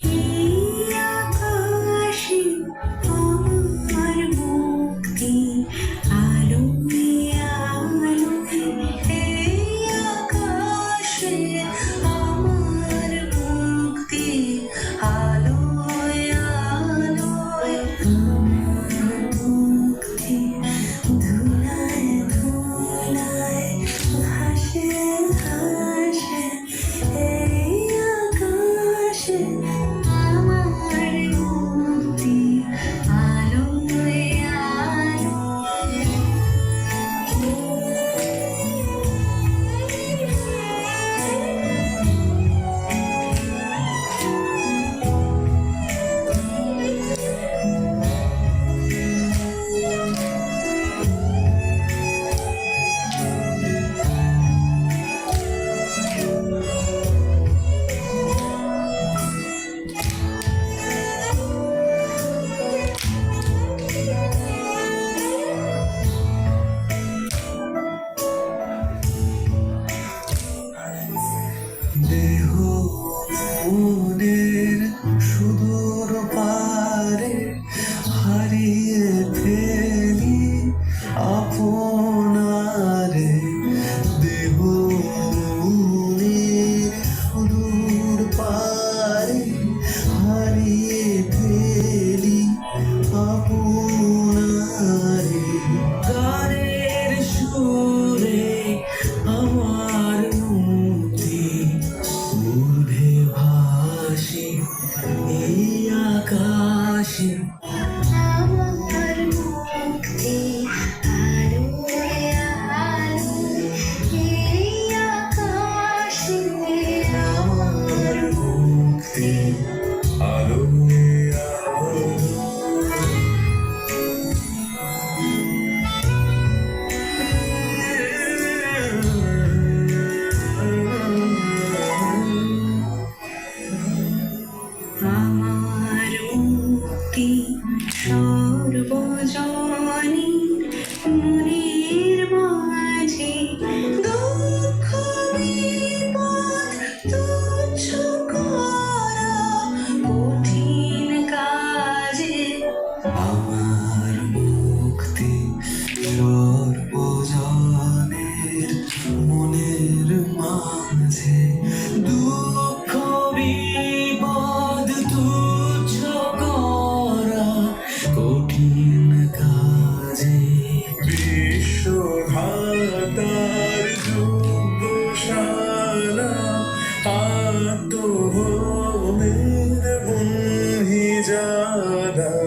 এই ভাসে এই আকাশে আমার মুক্তি সর্বজনের মনের মাঝে। দুঃখ, বিপদ তুচ্ছ করা কঠিন কাজে। বিশ্বভাতার যুগশালা আত্মভূমির বন্ধি জানা।